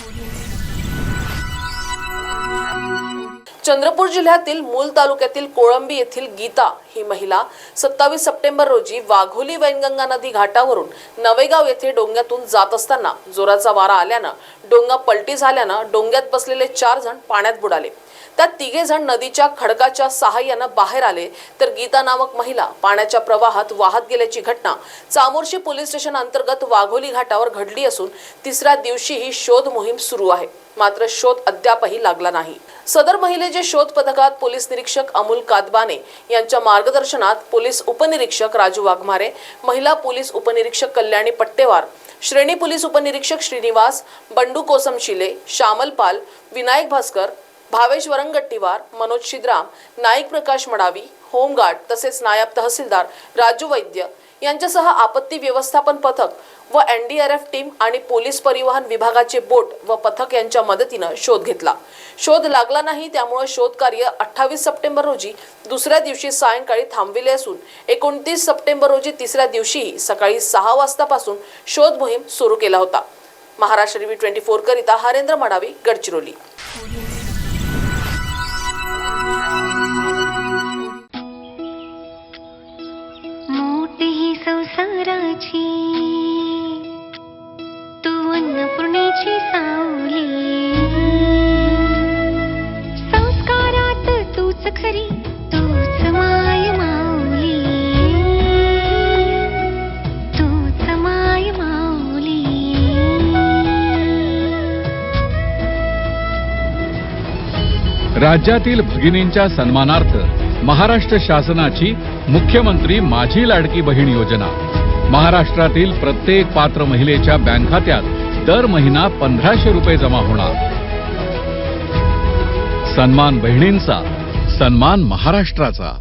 Audio Chandrapur जिल्ह्यातील मूल तालुक्यातील कोळंबी येथील गीता ही महिला सत्तावीस सप्टेंबर रोजी वाघोली वैनगंगा नदी घाटावरून नवेगाव येथे डोंग्यातून जात असताना जोराचा वारा आल्यानं डोंगा पलटी झाल्यानं डोंग्यात बसलेले चार जण पाण्यात बुडाले. त्यात तिघे जण नदीच्या खडकाच्या सहाय्यानं बाहेर आले तर गीता नामक महिला पाण्याच्या प्रवाहात वाहत गेल्याची घटना चामोर्शी पोलीस स्टेशन अंतर्गत वाघोली घाटावर घडली असून तिसऱ्या दिवशीही शोध मोहीम सुरू आहे. मात्र शोध अद्यापही लागला नाही. सदर महिलेचे शोध पथकात पोलीस निरीक्षक अमोल कादबाने यांच्या मार्गदर्शनात पोलीस उपनिरीक्षक राजू वाघमारे महिला पोलीस उपनिरीक्षक कल्याणी पट्टेवार श्रेणी पोलीस उपनिरीक्षक श्रीनिवास बंडू कोसमशिले श्यामल पाल विनायक भास्कर भावेश वरंगट्टीवार मनोज शिद्राम नाईक प्रकाश मडावी होमगार्ड तसेच नायब तहसीलदार राजू वैद्य यांच्यासह आपत्ती व्यवस्थापन पथक व एनडीआरएफ टीम आणि पोलीस परिवहन विभागाचे बोट व पथक यांच्या मदतीनं शोध घेतला. शोध लागला नाही त्यामुळे शोध कार्य अठ्ठावीस सप्टेंबर रोजी दुसऱ्या दिवशी सायंकाळी थांबविले असून एकोणतीस सप्टेंबर रोजी तिसऱ्या दिवशीही सकाळी सहा वाजतापासून शोध मोहीम सुरू केला होता. महाराष्ट्र टीव्ही ट्वेंटी फोर करिता हरेंद्र मडावी गडचिरोली. संसाराची. तू अन्नपूर्णेची सावली. संस्कारात तूच खरी तूच माय माऊली. तूच माय माऊली. राज्यातील भगिनींच्या सन्मानार्थ महाराष्ट्र शासनाची मुख्यमंत्री माझी लाडकी बहीण योजना. महाराष्ट्रातील प्रत्येक पात्र महिलेच्या बँक खात्यात दर महिना पंधराशे रुपये जमा होणार. सन्मान बहिणींचा सन्मान महाराष्ट्राचा.